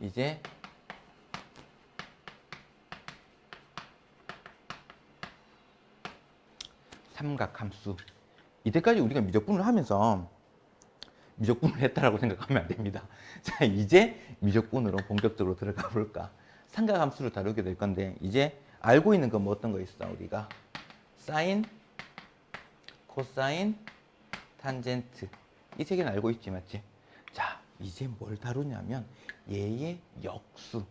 이제 삼각함수 이때까지 우리가 미적분을 하면서 미적분을 했다라고 생각하면 안 됩니다. 자, 이제 미적분으로 본격적으로 들어가 볼까? 삼각함수를 다루게 될 건데 이제 알고 있는 건 뭐 어떤 거 있어? 우리가 사인, 코사인, 탄젠트 이 세 개는 알고 있지 맞지? 자, 이제 뭘 다루냐면 얘의 역수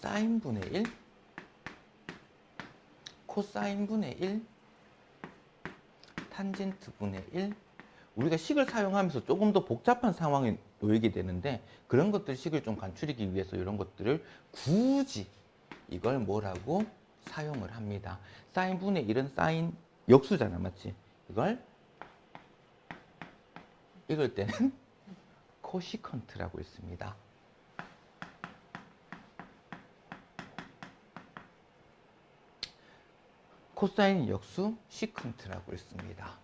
사인분의 1, 코사인분의 1, 탄젠트분의 1 우리가 식을 사용하면서 조금 더 복잡한 상황에 놓이게 되는데 그런 것들 식을 좀 간추리기 위해서 이런 것들을 굳이 이걸 뭐라고 사용을 합니다. 사인분의 1은 사인 역수잖아 맞지? 이걸 이럴 때는 코시컨트라고 있습니다. 코사인 역수 시컨트라고 있습니다.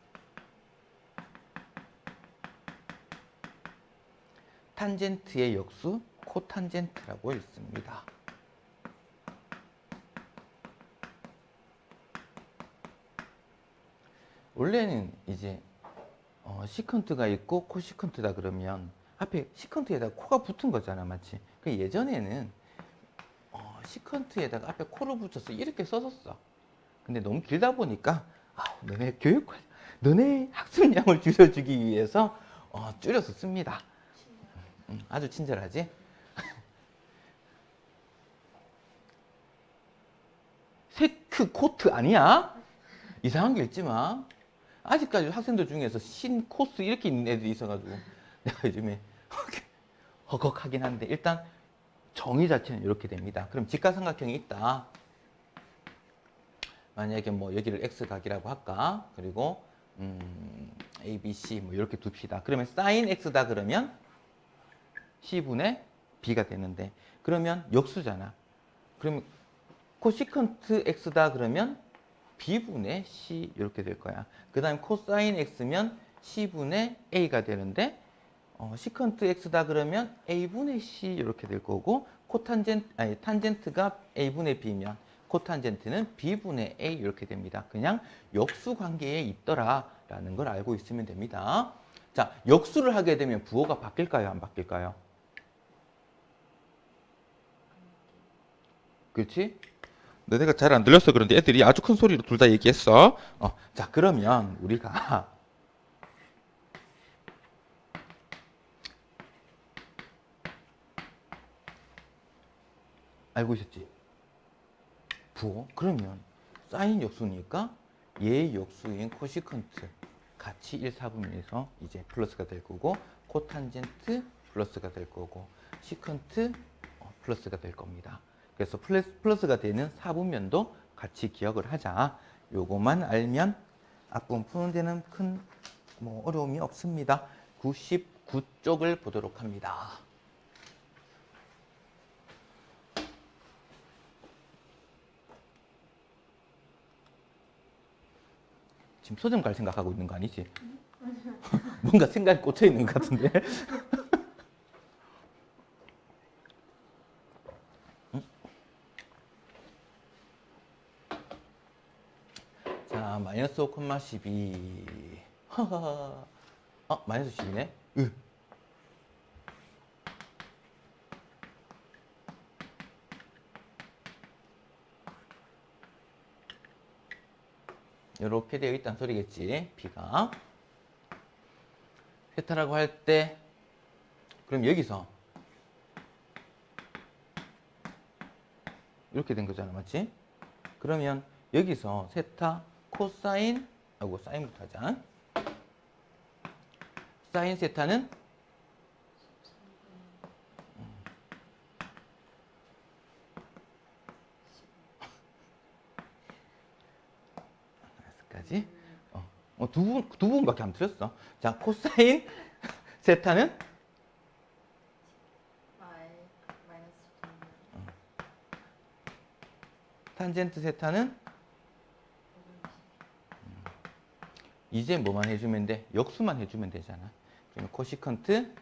탄젠트의 역수 코탄젠트라고 있습니다. 원래는 이제 어, 시컨트가 있고 코시컨트다 그러면 앞에 시컨트에다가 코가 붙은 거잖아, 맞지? 그 예전에는 어, 시컨트에다가 앞에 코를 붙여서 이렇게 썼었어. 근데 너무 길다 보니까 아, 너네 교육 너네 학습량을 줄여주기 위해서 어, 줄여서 씁니다. 음, 아주 친절하지? 세크 코트 아니야? 이상한 게 있지 마. 아직까지 학생들 중에서 신 코스 이렇게 있는 애들이 있어가지고 내가 요즘에 허걱하긴 한데 일단 정의 자체는 이렇게 됩니다. 그럼 직가삼각형이 있다. 만약에 뭐 여기를 x각이라고 할까? 그리고 음, a, b, c 뭐 이렇게 둡시다. 그러면 sin x다 그러면 c분의 b가 되는데 그러면 역수잖아. 그러면 코시컨트 x다 그러면 b분의 c 이렇게 될 거야. 그 다음에 코사인 x면 c분의 a가 되는데 어, 시컨트 x다 그러면 a분의 c 이렇게 될 거고 코탄젠트 아니 탄젠트가 a분의 b면 코탄젠트는 b분의 a 이렇게 됩니다. 그냥 역수 관계에 있더라라는 걸 알고 있으면 됩니다. 자, 역수를 하게 되면 부호가 바뀔까요? 안 바뀔까요? 그렇지? 너네가 잘 안 들렸어 그런데 애들이 아주 큰 소리로 둘 다 얘기했어. 어, 자 그러면 우리가 알고 있었지? 부호? 그러면 사인 역수니까 얘 역수인 코시컨트 같이 1, 4분면에서 이제 플러스가 될 거고 코탄젠트 플러스가 될 거고 시컨트 어, 플러스가 될 겁니다. 그래서 플러스, 플러스가 되는 4분면도 같이 기억을 하자. 요거만 알면 앞부분 푸는 데는 큰 뭐 어려움이 없습니다. 99쪽을 보도록 합니다. 지금 서점 갈 생각하고 있는 거 아니지? 뭔가 생각이 꽂혀 있는 것 같은데. 자, 마이너스 5,12. 하하. 아, 마이너스 10이네? 으. 이렇게 되어 있다는 소리겠지, B가. 세타라고 할 때, 그럼 여기서 이렇게 된 거잖아, 맞지? 그러면 여기서 세타 코사인 하고 사인부터 하자. 사인 세타는 까지 어, 어, 두 분, 두 분밖에 안 틀렸어. 자, 코사인 세타는 마이 마이너스 10 탄젠트 세타는 이제 뭐만 해주면 돼? 역수만 해주면 되잖아. 그러면 코시컨트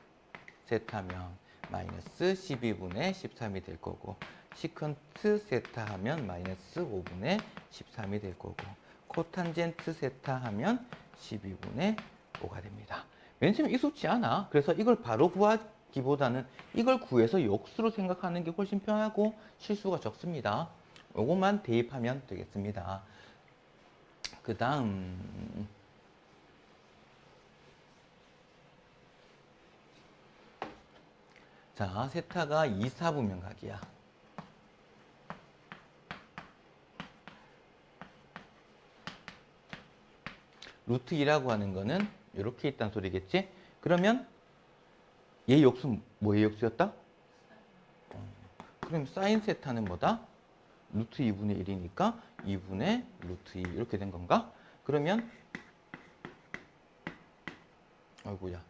세타면 마이너스 12분의 13이 될 거고 시컨트 세타 하면 마이너스 5분의 13이 될 거고 코탄젠트 세타 하면 12분의 5가 됩니다. 맨 처음에 익숙지 않아. 그래서 이걸 바로 구하기보다는 이걸 구해서 역수로 생각하는 게 훨씬 편하고 실수가 적습니다. 이것만 대입하면 되겠습니다. 그 다음 자 세타가 2, 4분면 각이야. 루트 2라고 하는 거는 이렇게 있다는 소리겠지? 그러면 얘 역수 뭐의 역수였다? 어, 그럼 사인 세타는 뭐다? 루트 2분의 1이니까 2분의 루트 2 이렇게 된 건가? 그러면 아이고야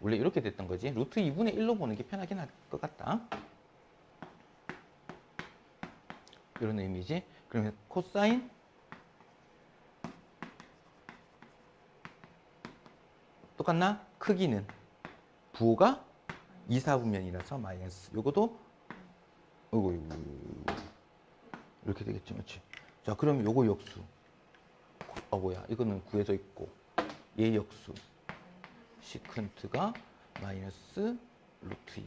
원래 이렇게 됐던 거지 루트 2분의 1로 보는 게 편하긴 할 것 같다 이런 의미지 그러면 코사인 똑같나? 크기는 부호가 2, 4분면이라서 마이너스 요거도 요거 요거 이렇게 되겠지 그렇지 자 그럼 요거 역수 어 뭐야 이거는 구해져 있고 얘 역수 시컨트가 마이너스 루트 2.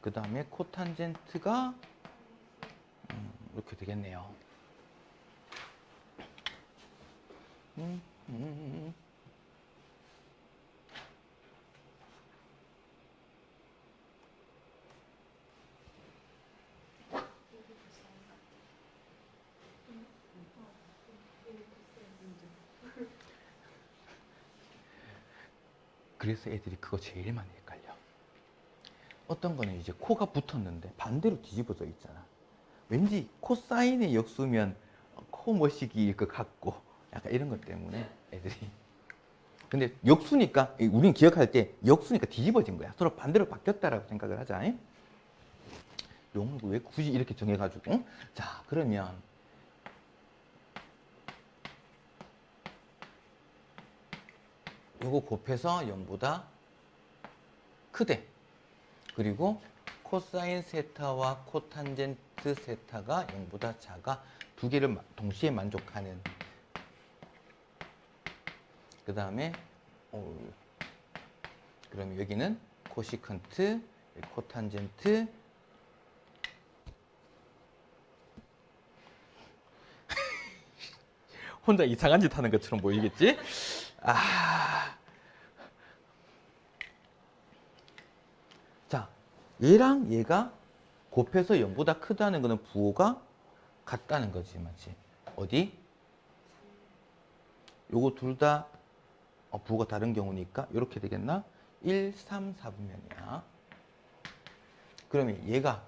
그 다음에 코탄젠트가 음, 이렇게 되겠네요. 음, 음, 음. 그래서 애들이 그거 제일 많이 헷갈려. 어떤 거는 이제 코가 붙었는데 반대로 뒤집어져 있잖아. 왠지 코사인의 역수면 코 머시기일 것 같고 약간 이런 것 때문에 애들이. 근데 역수니까 우리는 기억할 때 역수니까 뒤집어진 거야. 서로 반대로 바뀌었다라고 생각을 하자. 용을 왜 굳이 이렇게 정해가지고? 자 그러면 요거 곱해서 0보다 크대. 그리고 코사인 세타와 코탄젠트 세타가 0보다 작아. 두 개를 마- 동시에 만족하는. 그 다음에, 그럼 여기는 코시컨트, 코탄젠트, 혼자 이상한 짓 하는 것처럼 보이겠지? 아. 자, 얘랑 얘가 곱해서 0보다 크다는 거는 부호가 같다는 거지, 맞지? 어디? 요거 둘다 어, 부호가 다른 경우니까 이렇게 되겠나? 1, 3, 4분면이야. 그러면 얘가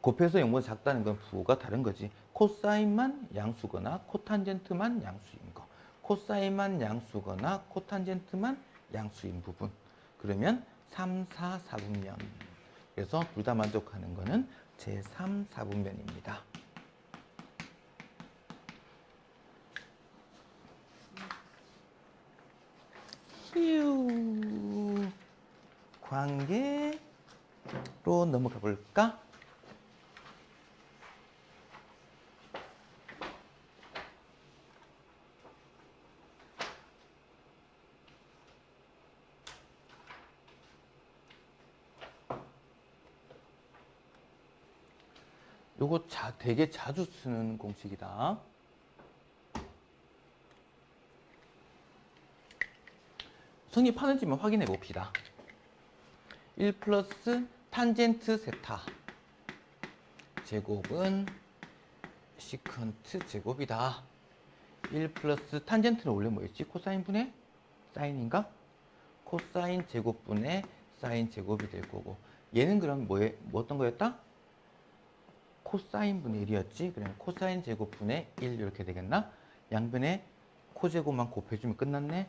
곱해서 0보다 작다는 건 부호가 다른 거지. 코사인만 양수거나 코탄젠트만 양수인 거. 코사인만 양수거나 코탄젠트만 양수인 부분. 그러면 3, 4, 4분면. 그래서 둘 다 만족하는 거는 제3, 4분면입니다. 휴. 관계로 넘어가 볼까? 요거 자, 되게 자주 쓰는 공식이다. 성립하는지만 확인해 봅시다. 1 플러스 탄젠트 세타 제곱은 시컨트 제곱이다. 1 플러스 탄젠트는 원래 뭐였지? 코사인 분의 사인인가? 코사인 제곱분의 사인 제곱이 될 거고 얘는 그럼 뭐에, 뭐 어떤 거였다? 코사인 분의 1이었지? 그러면 코사인 제곱분의 1 이렇게 되겠나? 양변에 코제곱만 곱해주면 끝났네?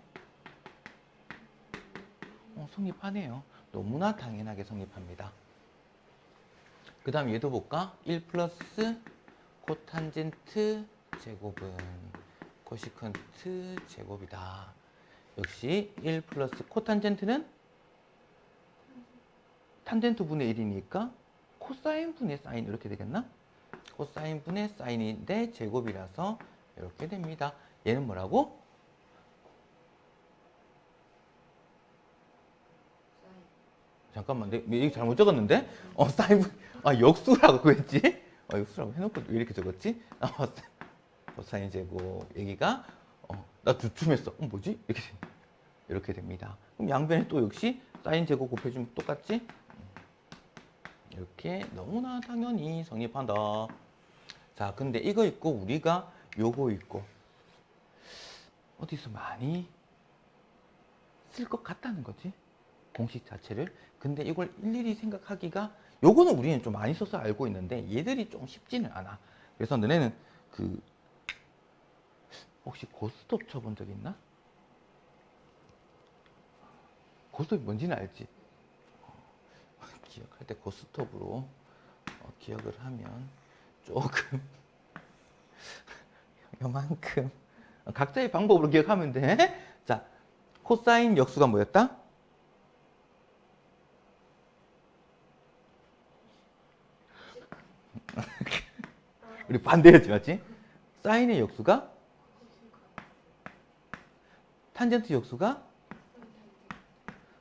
어, 성립하네요. 너무나 당연하게 성립합니다. 그 다음 얘도 볼까? 1 플러스 코탄젠트 제곱은 코시컨트 제곱이다. 역시 1 플러스 코탄젠트는 탄젠트 분의 1이니까 코사인 분의 사인 이렇게 되겠나? 코사인 분의 사인인데 제곱이라서 이렇게 됩니다. 얘는 뭐라고? 잠깐만, 내 이거 잘못 적었는데? 어, 사인 분, 아 역수라고 했지? 어, 역수라고 해놓고 왜 이렇게 적었지? 어, 코사인 제곱 여기가 어, 나 주춤했어. 어, 뭐지? 이렇게. 이렇게 됩니다. 그럼 양변에 또 역시 사인 제곱 곱해주면 똑같지? 이렇게 너무나 당연히 성립한다. 자, 근데 이거 있고 우리가 요거 있고 어디서 많이 쓸 것 같다는 거지. 공식 자체를. 근데 이걸 일일이 생각하기가 요거는 우리는 좀 많이 써서 알고 있는데 얘들이 좀 쉽지는 않아. 그래서 너네는 그 혹시 고스톱 쳐본 적 있나? 고스톱이 뭔지는 알지? 어, 기억할 때 고스톱으로 어, 기억을 하면 조금 요만큼 어, 각자의 방법으로 기억하면 돼. 자, 코사인 역수가 뭐였다? 우리 반대였지, 맞지? 사인의 역수가 탄젠트 역수가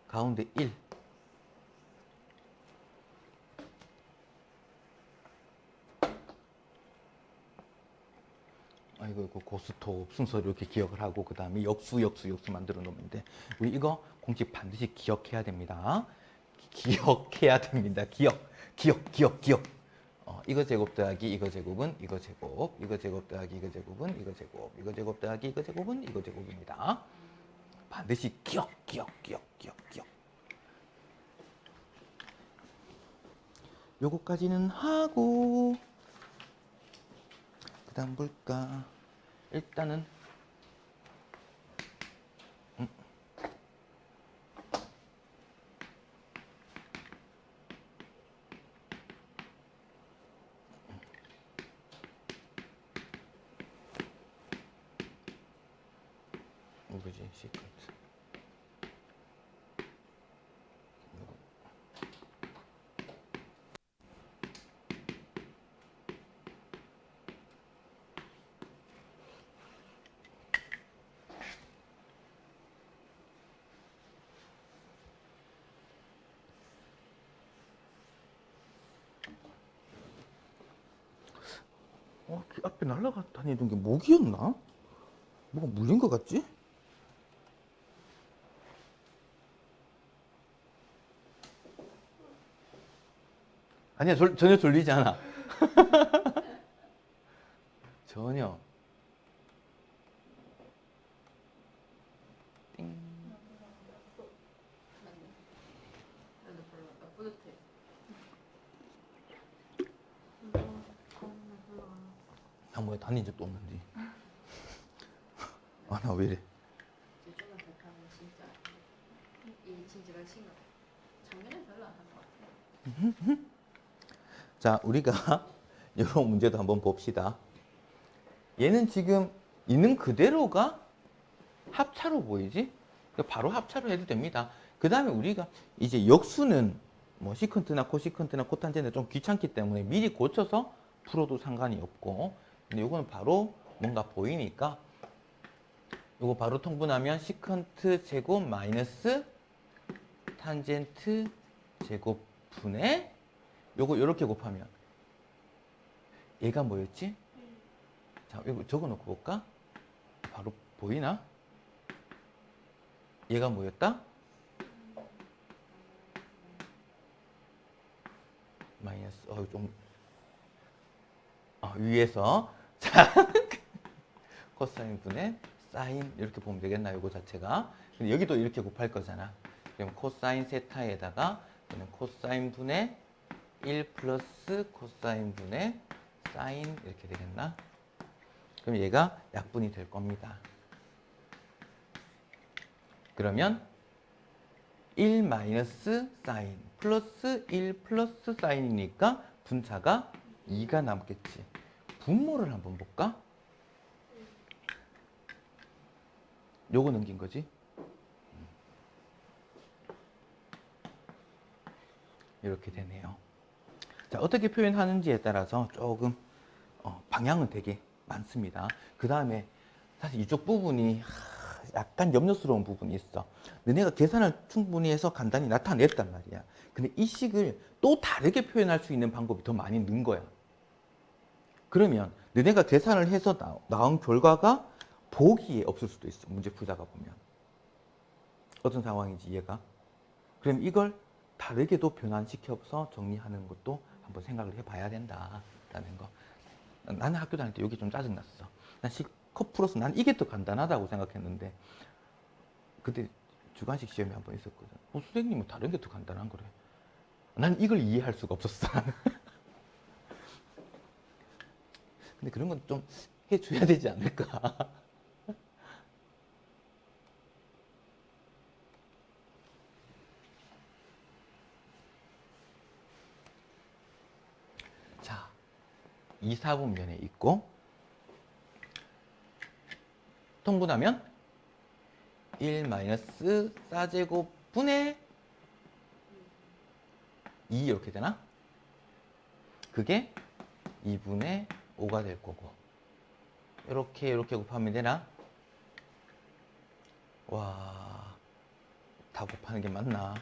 가운데 1. 아 이고 이거 고스톱 순서를 이렇게 기억을 하고 그 다음에 역수 역수 역수 만들어 돼. 우리 이거 공식 반드시 기억해야 됩니다. 기- 기억해야 됩니다. 기억 기억 기억 기억. 어, 이거 제곱 더하기 이거 제곱은 이거 제곱 이거 제곱 더하기 이거 제곱은 이거 제곱 이거 제곱 더하기 이거 제곱은 이거 제곱입니다. 반드시 기억 기억 기억 기억 기억. 요거까지는 하고 그다음 볼까? 일단은 음. 이거지 시퀀스. 요거. 어, 그 앞에 날아다니던 게 모기였나? 뭐가 물린 것 같지? 아니야, 졸- 전혀 졸리지 않아. 전혀. 띵. 뭐야, 다닌 적도 없는데. 아, 나 왜 이래. 제주는 백화는 진짜 이 진짜. 작년에 별로 안 한 것 같아. 자, 우리가 이런 문제도 한번 봅시다. 얘는 지금 있는 그대로가 합차로 보이지? 바로 합차로 해도 됩니다. 그 다음에 우리가 이제 역수는 뭐 시컨트나 코시컨트나 코탄젠트 좀 귀찮기 때문에 미리 고쳐서 풀어도 상관이 없고 근데 이거는 바로 뭔가 보이니까 이거 바로 통분하면 시컨트 제곱 마이너스 탄젠트 제곱 분의 요거 요렇게 곱하면 얘가 뭐였지? 자, 이거 적어 놓고 볼까? 바로 보이나? 얘가 뭐였다? 마이너스 어, 좀 아, 위에서 자 코사인 분의 사인 이렇게 보면 되겠나 요거 자체가 근데 여기도 이렇게 곱할 거잖아 그럼 코사인 세타에다가 그냥 코사인 분의 1 플러스 코사인 분의 사인 이렇게 되겠나? 그럼 얘가 약분이 될 겁니다. 그러면 1 마이너스 사인 플러스 1 플러스 사인이니까 분차가 2가 남겠지. 분모를 한번 볼까? 요거 넘긴 거지. 이렇게 되네요. 자, 어떻게 표현하는지에 따라서 조금 어, 방향은 되게 많습니다. 그 다음에 사실 이쪽 부분이 하, 약간 염려스러운 부분이 있어. 너네가 계산을 충분히 해서 간단히 나타냈단 말이야. 근데 이 식을 또 다르게 표현할 수 있는 방법이 더 많이 는 거야. 그러면 너네가 계산을 해서 나, 나온 결과가 보기에 없을 수도 있어. 문제 풀다가 보면. 어떤 상황인지 이해가? 그럼 이걸 다르게도 변환시켜서 정리하는 것도 한번 생각을 해봐야 된다라는 거. 나는 학교 다닐 때 여기 좀 짜증났어. 난 시커 풀어서 난 이게 더 간단하다고 생각했는데 그때 주관식 시험이 한 번 있었거든. 어, 선생님은 다른 게 더 간단한 거래. 난 이걸 이해할 수가 없었어. 근데 그런 건 좀 해줘야 되지 않을까. 자, 2, 4분면에 있고 통분하면 1 마이너스 4제곱 분의 2 이렇게 되나? 그게 2분의 5가 될 거고 이렇게 이렇게 곱하면 되나? 와, 다 곱하는 게 맞나?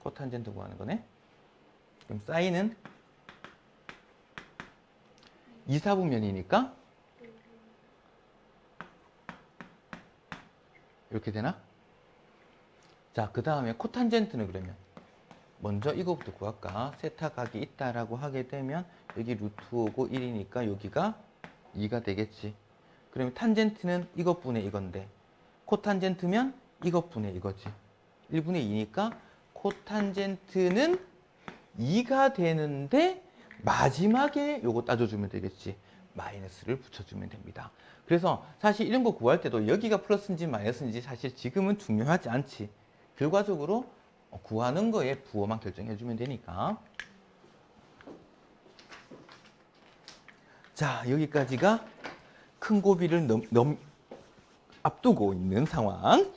코탄젠트 구하는 거네. 그럼 사인은 2, 4분면이니까 이렇게 되나? 자, 그 다음에 코탄젠트는 그러면 먼저 이거부터 구할까? 세타각이 있다라고 하게 되면 여기 루트 오고 1이니까 여기가 2가 되겠지. 그러면 탄젠트는 이것분의 이건데 코탄젠트면 이것분의 이거지. 1분의 2니까 코탄젠트는 2가 되는데 마지막에 요거 따져주면 되겠지. 마이너스를 붙여주면 됩니다. 그래서 사실 이런 거 구할 때도 여기가 플러스인지 마이너스인지 사실 지금은 중요하지 않지. 결과적으로 구하는 거에 부호만 결정해주면 되니까. 자, 여기까지가 큰 고비를 넘, 넘- 앞두고 있는 상황.